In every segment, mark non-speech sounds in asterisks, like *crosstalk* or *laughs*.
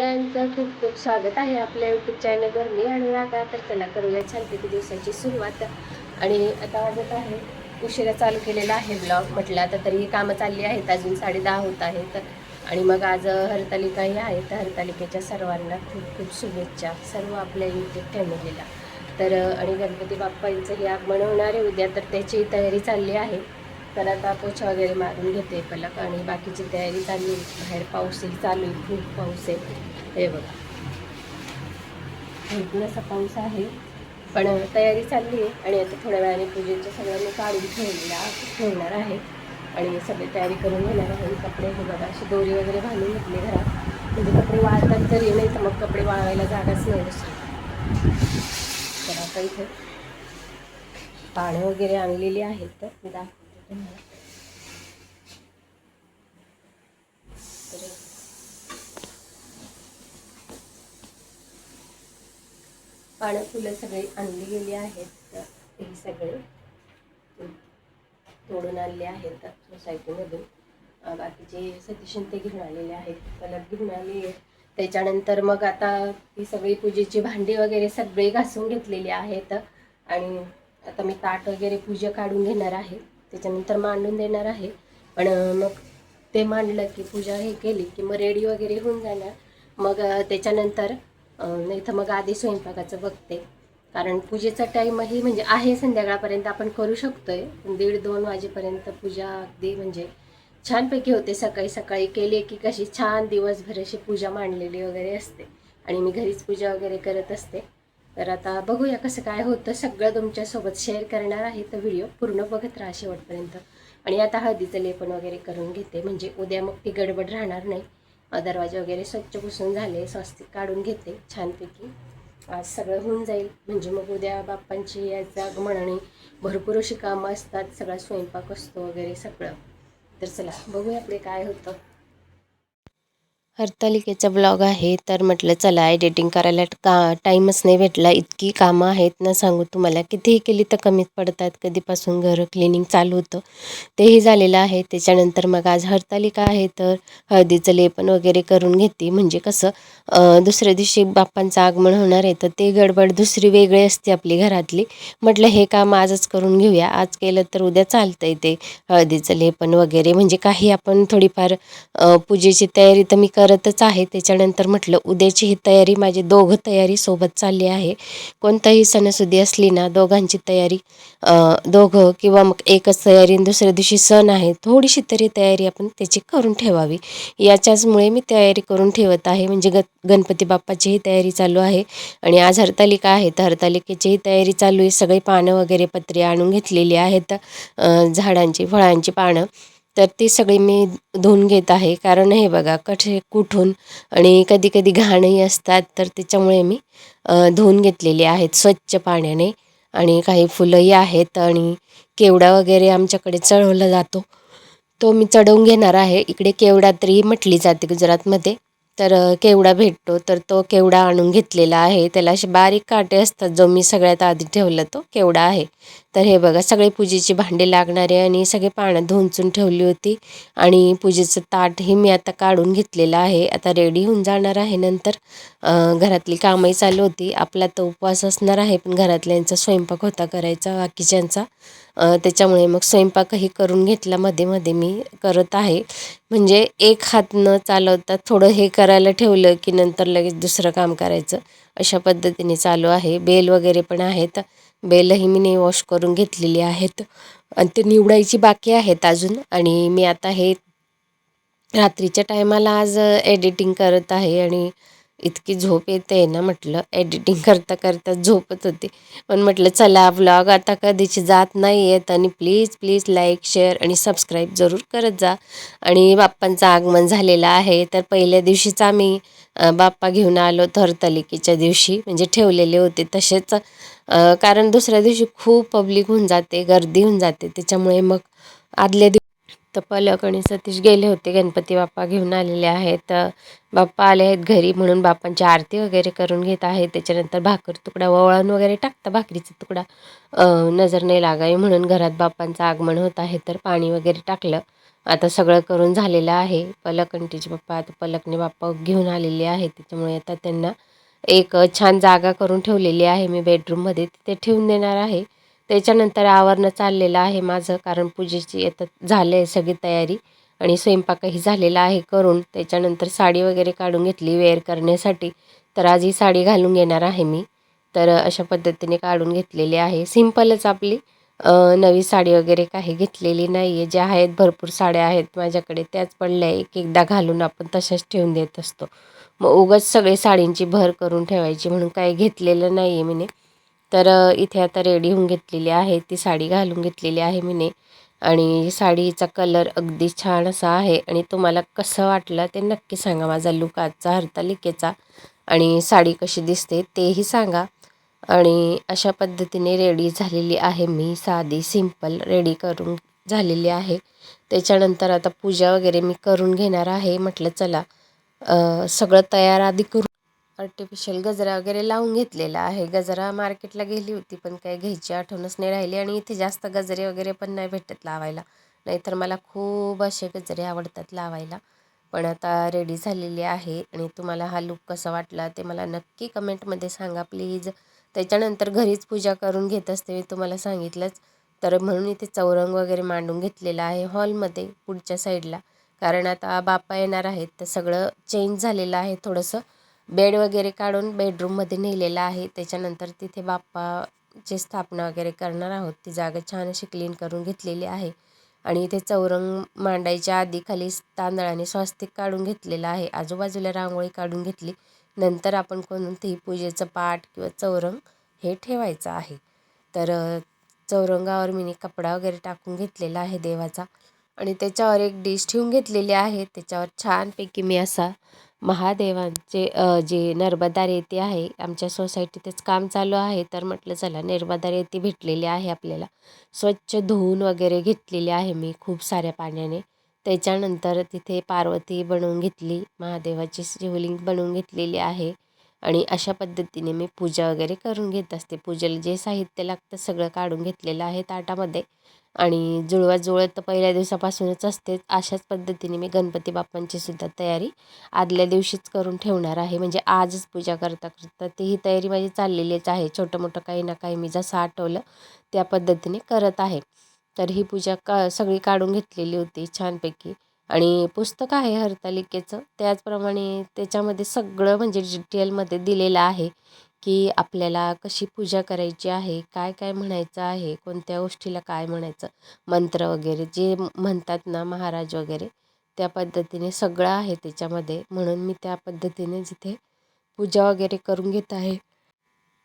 सगळ्यांचं खूप खूप स्वागत आहे आपल्या यूट्यूब चॅनलवर मी आणि तर चला करूया. छानपैकी दिवसाची सुरुवात. आणि आता वाजत आहे. उशिरा चालू केलेला आहे ब्लॉग म्हटलं आता तरी कामं चालली आहेत. अजून साडे दहा होत आहेत. आणि मग आज हरतालिकाही आहे. तर हरतालिकेच्या सर्वांना खूप खूप शुभेच्छा. सर्व आपल्या यूट्यूब फॅमिलीला तर आणि गणपती बाप्पांचंही आगमन होणार आहे उद्या तर त्याची तयारी चालली आहे. तर आता पोछा वगैरे मारून घेते पलक. आणि बाकीची तयारी चालली बाहेर पाऊसही चालू आहे. खूप पाऊस आहे. हे बघा. भरपूर पाऊस आहे. पण तयारी चालली आहे आणि आता थोड्या वेळाने पूजेचं सगळं मी काढून ठेवलेला ठेवणार आहे. आणि सगळी तयारी करून घेणार आहे. कपडे हे बघा अशी दोरी वगैरे बांधून घेतली घरात. म्हणजे कपडे वाळतात तरी नाही तर मग कपडे वाळवायला जागाच नाही तर आता इथे पानं वगैरे आणलेली आहेत. तर दाखवते तुम्हाला तर पानं फुलं सगळी आणली गेली आहेत. तर हे सगळे तोडून आणले आहेत सोसायटीमधून. बाकीचे सतीशन ते घेऊन आलेले आहेत कलर घेऊन आली आहे त्याच्यानंतर मग आता ती सगळी पूजेची भांडी वगैरे सगळी घासून घेतलेली आहेत. आणि आता मी ताट वगैरे पूजा काढून घेणार आहे. त्याच्यानंतर मांडून देणार आहे. पण मग ते मांडलं की पूजा हे केली की मग रेडी वगैरे होऊन जाणार. मग त्याच्यानंतर नाही तर मग आधी स्वयंपाकाचं बघते. कारण पूजेचा टाईमही म्हणजे आहे संध्याकाळपर्यंत आपण करू शकतोय. आहे दीड दोन वाजेपर्यंत पूजा अगदी म्हणजे छानपैकी होते. सकाळी सकाळी केली की कशी छान दिवसभर अशी पूजा मांडलेली वगैरे असते. आणि मी घरीच पूजा वगैरे करत असते. तर आता बघूया कसं काय होतं. सगळं तुमच्यासोबत शेअर करणार आहे तर व्हिडिओ पूर्ण बघत राहा शेवटपर्यंत. आणि आता हळदीचं लेपन वगैरे करून घेते. म्हणजे उद्या मग ती गडबड राहणार नाही. दरवाजे वगैरे स्वच्छ पुसून झाले स्वस्तिक काढून घेते छानपैकी. आज सगळं होऊन जाईल. म्हणजे मग उद्या बाप्पांची याचं आगमन आणि भरपूर अशी कामं असतात. सगळा स्वयंपाक असतो वगैरे सगळं. तर चला बघूया आपले काय होतं. हरतालिकेचा ब्लॉग आहे तर म्हटलं चला एडिटिंग करायला का टाईमच नाही भेटला इतकी कामं आहेत ना सांगू तुम्हाला. कितीही केली तर कमीच पडतात. कधीपासून घरं क्लिनिंग चालू होतं तेही झालेलं आहे. त्याच्यानंतर मग आज हरतालिका आहे तर हळदीचं लेपन वगैरे करून घेते. म्हणजे कसं दुसऱ्या दिवशी बाप्पांचं आगमन होणार आहे तर ते गडबड दुसरी वेगळी असते आपली घरातली. म्हटलं हे काम आजच करून घेऊया. आज केलं तर उद्या चालतंय ते हळदीचं लेपन वगैरे. म्हणजे काही आपण थोडीफार पूजेची तयारी तर मी करतच आहे. त्याच्यानंतर म्हटलं उद्याची ही तयारी माझी दोघं तयारी सोबत चालली आहे. कोणताही सणासुदी असली ना दोघांची तयारी दोघं किंवा मग एकच तयारी दुसऱ्या दिवशी सण आहे थोडीशी तरी तयारी आपण त्याची करून ठेवावी. याच्याचमुळे मी तयारी करून ठेवत आहे. म्हणजे ग गणपती बाप्पाचीही तयारी चालू आहे आणि आज हरतालिका आहे. तर हरतालिकेचीही तयारी चालू आहे. सगळी पानं वगैरे पत्रे आणून घेतलेली आहेत. झाडांची फळांची पानं. तर ती सगळी मी धुवून घेत आहे. कारण हे बघा कठे कुठून आणि कधी कधी घाणही असतात तर त्याच्यामुळे मी धुवून घेतलेली आहेत स्वच्छ पाण्याने. आणि काही फुलंही आहेत आणि केवडा वगैरे आमच्याकडे चढवला जातो. तो मी चढवून घेणार आहे. इकडे केवडा तरी म्हटली जाते गुजरातमध्ये. तर केवडा भेटतो. तर तो केवडा आणून घेतलेला आहे. त्याला असे बारीक काटे असतात जो मी सगळ्यात आधी ठेवला तो केवडा आहे. तर हे बघा सगळे पूजेची भांडे लागणारे आणि सगळे पाण्यात धुंचून ठेवली होती. आणि पूजेचं ताटही मी आता काढून घेतलेलं आहे. आता रेडी होऊन जाणार आहे नंतर. घरातली कामही चालू होती. आपला तर उपवास असणार आहे पण घरातल्यांचा स्वयंपाक होता करायचा बाकीच्यांचा. त्याच्यामुळे मग स्वयंपाकही करून घेतला मध्ये मध्ये मी करत आहे. म्हणजे एक हात न चालवता थोडं हे करायला ठेवलं की नंतर लगेच दुसरं काम करायचं. अशा पद्धतीने चालू आहे. बेल वगैरे पण आहेत. बेलही मी नाही वॉश करून घेतलेली आहेत. आणि ते निवडायची बाकी आहेत अजून. आणि मी आता हे रात्रीच्या टायमाला आज एडिटिंग करत आहे आणि इतकी झोप येते ना म्हटलं. एडिटिंग *laughs* करता करता झोपत होते. पण म्हटलं चला व्लॉग आता कधीची जात नाही आहेत आणि प्लीज प्लीज लाईक शेअर आणि सबस्क्राईब जरूर करत जा. आणि बाप्पांचं आगमन झालेलं आहे. तर पहिल्या दिवशीच आम्ही बाप्पा घेऊन आलो थरतालिकेच्या दिवशी. म्हणजे ठेवलेले होते तसेच. कारण दुसऱ्या दिवशी खूप पब्लिक होऊन जाते गर्दी होऊन जाते. त्याच्यामुळे मग आदल्या दिवशी तर पलक आणि सतीश गेले होते. गणपती बाप्पा घेऊन आलेले आहेत. बाप्पा आले आहेत घरी म्हणून बाप्पांची आरती वगैरे करून घेत आहेत त्याच्यानंतर भाकर तुकडा वळण वगैरे टाकता भाकरीचा तुकडा. नजर नाही लागावी म्हणून घरात बाप्पांचं आगमन होत आहे. तर पाणी वगैरे टाकलं. आता सगळं करून झालेलं आहे. पलक आणि तिचे पप्पा आता पलकने बाप्पा घेऊन आलेले आहे त्याच्यामुळे आता त्यांना एक छान जागा करून ठेवलेली आहे. मी बेडरूममध्ये तिथे ठेवून देणार आहे. त्याच्यानंतर आवरणं चाललेलं आहे माझं कारण पूजेची आता झालं आहे सगळी तयारी आणि स्वयंपाकही झालेला आहे करून. त्याच्यानंतर साडी वगैरे काढून घेतली वेअर करण्यासाठी. तर आज ही साडी घालून घेणार आहे मी. तर अशा पद्धतीने काढून घेतलेली आहे. सिंपलच आपली. नवी साडी वगैरे काही घेतलेली नाही आहे ज्या आहेत भरपूर साड्या आहेत माझ्याकडे. त्याच पडल्या एक एकदा घालून आपण तशाच ठेवून देत असतो. मग उगाच सगळे साडींची भर करून ठेवायची म्हणून काही घेतलेलं नाही आहे मीने. तर इथे आता रेडी होऊन घेतलेली आहे. ती साडी घालून घेतलेली आहे मीने. आणि साडीचा कलर अगदी छान असा आहे. आणि तुम्हाला कसं वाटलं ते नक्की सांगा. माझा लुक आजचा हरतालिकेचा. आणि साडी कशी दिसते तेही सांगा. आणि अशा पद्धतीने रेडी झालेली आहे मी. साधी सिंपल रेडी करून झालेली आहे. त्याच्यानंतर आता पूजा वगैरे मी करून घेणार आहे. म्हटलं चला सगळं तयार आधी करून आर्टिफिशियल गजरा वगैरे लावून घेतलेला आहे. गजरा मार्केटला गेली होती पण काही घ्यायची आठवणच नाही राहिली आणि इथे जास्त गजरे वगैरे पण नाही भेटत लावायला. नाहीतर मला खूप असे गजरे आवडतात लावायला. पण आता रेडी झालेली आहे आणि तुम्हाला हा लुक कसा वाटला ते मला नक्की कमेंटमध्ये सांगा प्लीज त्याच्यानंतर घरीच पूजा करून घेत असते मी तुम्हाला सांगितलंच. तर म्हणून इथे चौरंग वगैरे मांडून घेतलेला आहे हॉलमध्ये पुढच्या साईडला. कारण आता बाप्पा येणार आहेत तर सगळं चेंज झालेलं आहे थोडंसं. बेड वगैरे काढून बेडरूममध्ये नेलेलं आहे. त्याच्यानंतर तिथे बाप्पाची स्थापना वगैरे करणार आहोत. ती जागा छान अशी क्लीन करून घेतलेली आहे. आणि इथे चौरंग मांडायच्या आधी खाली तांदळाने स्वास्तिक काढून घेतलेलं आहे. आजूबाजूला रांगोळी काढून घेतली. नंतर आपण कोणतेही पूजेचं पाठ किंवा चौरंग हे ठेवायचं आहे. तर चौरंगावर मी कपडा वगैरे टाकून घेतलेला आहे देवाचा. आणि त्याच्यावर एक डिश ठेवून घेतलेली आहे. त्याच्यावर छानपैकी मी असा महादेवांचे जे नर्मदा रेती आहे आमच्या सोसायटीतच काम चालू आहे. तर म्हटलं चला नर्मदा रेती भेटलेली आहे आपल्याला. स्वच्छ धुवून वगैरे घेतलेली आहे मी खूप साऱ्या पाण्याने. त्याच्यानंतर तिथे पार्वती बनवून घेतली महादेवाची शिवलिंग बनवून घेतलेली आहे आणि अशा पद्धतीने मी पूजा वगैरे करून घेत असते. पूजेला जे साहित्य लागतं सगळं काढून घेतलेलं आहे ताटामध्ये आणि जुळवाजुळव तर पहिल्या दिवसापासूनच असते. अशाच पद्धतीने मी गणपती बाप्पांची सुद्धा तयारी आदल्या दिवशीच करून ठेवणार आहे. म्हणजे आजच पूजा करता करता ती ही तयारी माझी चाललेलीच आहे. छोटं मोठं काही ना काही मी जसं आठवलं त्या पद्धतीने करत आहे. तर ही पूजा का सगळी काढून घेतलेली होती छानपैकी. आणि पुस्तक आहे हरतालिकेचं. त्याचप्रमाणे त्याच्यामध्ये सगळं म्हणजे डिटेलमध्ये दिलेलं आहे की आपल्याला कशी पूजा करायची आहे काय काय म्हणायचं आहे कोणत्या गोष्टीला काय म्हणायचं मंत्र वगैरे जे म्हणतात ना महाराज वगैरे त्या पद्धतीने सगळं आहे त्याच्यामध्ये. म्हणून मी त्या पद्धतीने जिथे पूजा वगैरे करून घेत आहे.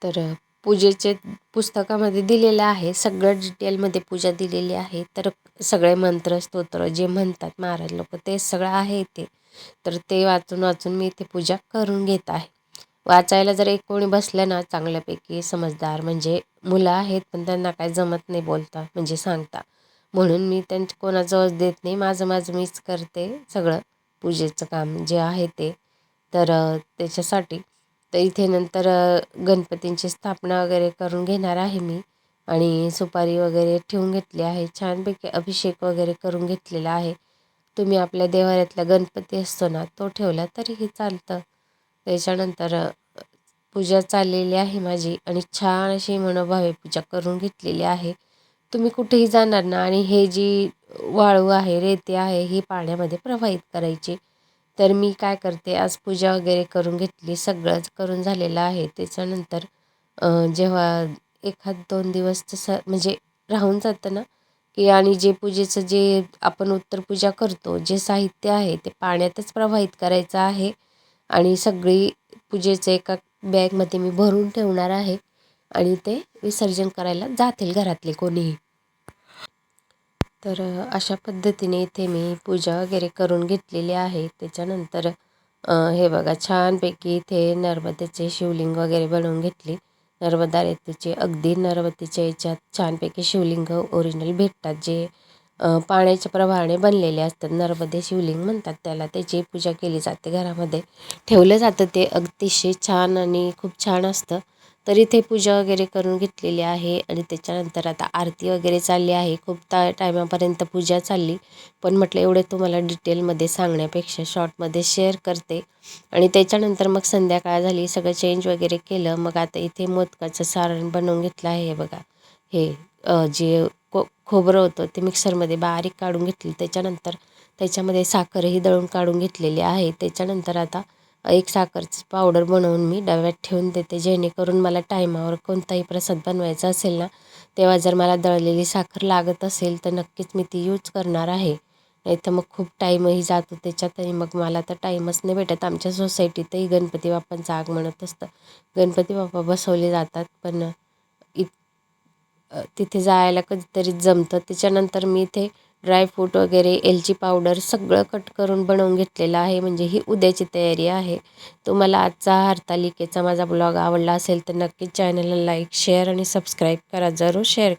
तर पूजेचे पुस्तकामध्ये दिलेलं आहे. सगळं डिटेलमध्ये पूजा दिलेली आहे. तर सगळे मंत्र स्तोत्र जे म्हणतात महाराज लोक ते सगळं आहे ते तर ते वाचून वाचून मी इथे पूजा करून घेत आहे. वाचायला जर एक कोणी बसलं ना चांगल्यापैकी समजदार म्हणजे मुलं आहेत पण त्यांना काय जमत नाही बोलता म्हणजे सांगता. म्हणून मी त्यांच्या कोणाजवळ देत नाही. माझं माझं मीच करते सगळं. पूजेचं काम जे आहे ते. तर त्याच्यासाठी तर इथे नंतर गणपतींची स्थापना वगैरे करून घेणार आहे मी. आणि सुपारी वगैरे ठेवून घेतली आहे. छानपैकी अभिषेक वगैरे करून घेतलेला आहे. तुम्ही आपल्या देवाऱ्यातला गणपती असतो ना तो ठेवला तरीही चालतं. त्याच्यानंतर पूजा चाललेली आहे माझी आणि छान अशी मनोभावे पूजा करून घेतलेली आहे. तुम्ही कुठेही जाणार ना आणि हे जी वाळू आहे रेती आहे ही पाण्यामध्ये प्रवाहित करायची. तर मी काय करते आज पूजा वगैरे करून घेतली सगळंच करून झालेलं आहे. त्याच्यानंतर जेव्हा एखाद दोन दिवस तसं म्हणजे राहून जातं ना की आणि जे पूजेचं जे आपण उत्तर पूजा करतो जे साहित्य आहे ते पाण्यातच प्रवाहित करायचं आहे. आणि सगळी पूजेचं एका बॅगमध्ये मी भरून ठेवणार आहे. आणि ते विसर्जन करायला जातील घरातले कोणीही. तर अशा पद्धतीने इथे मी पूजा वगैरे करून घेतलेली आहे. त्याच्यानंतर हे बघा छानपैकी इथे नर्मदेचे शिवलिंग वगैरे बनवून घेतली. नर्मदा रेतीचे अगदी नर्मदेच्या याच्यात छानपैकी शिवलिंग ओरिजिनल भेटतात. जे पाण्याच्या प्रवाहाने बनलेले असतात. नर्मदे शिवलिंग म्हणतात त्याला. त्याची पूजा केली जाते घरामध्ये. ठेवलं जातं ते अतिशय छान आणि खूप छान असतं. तर इथे पूजा वगैरे करून घेतलेली आहे आणि त्याच्यानंतर आता आरती वगैरे चालली आहे. खूप ता टायमापर्यंत पूजा चालली. पण म्हटलं एवढे तुम्हाला डिटेलमध्ये सांगण्यापेक्षा शॉर्टमध्ये शेअर करते. आणि त्याच्यानंतर मग संध्याकाळ झाली सगळं चेंज वगैरे केलं. मग आता इथे मोदकाचं सारण बनवून घेतलं आहे बघा. हे जे को खोबरं होतं ते मिक्सरमध्ये बारीक काढून घेतलं. त्याच्यानंतर त्याच्यामध्ये साखरही दळून काढून घेतलेली आहे. त्याच्यानंतर आता एक साखरची पावडर बनवून मी डब्यात ठेवून देते. जेणेकरून मला टायमावर कोणताही प्रसाद बनवायचा असेल ना तेव्हा जर मला दळलेली साखर लागत असेल तर नक्कीच मी ती यूज करणार आहे. नाही तर मग खूप टाईमही जातो त्याच्यात आणि मग मला तर टाईमच नाही भेटत. आमच्या सोसायटीतही गणपती बाप्पांचं आगमनत असतं. गणपती बाप्पा बसवले जातात पण इत तिथे जायला कधीतरी जमतं. त्याच्यानंतर मी इथे ड्रायफ्रूट वगैरे एलची पावडर सगळं कट करून बनवून घेतलेलं आहे. म्हणजे ही उद्याची तयारी आहे. तुम्हाला आजचा हरतालिकेचा माझा ब्लॉग आवडला असेल तर नक्कीच चॅनलला लाईक शेअर आणि सबस्क्राईब करा. जरूर शेअर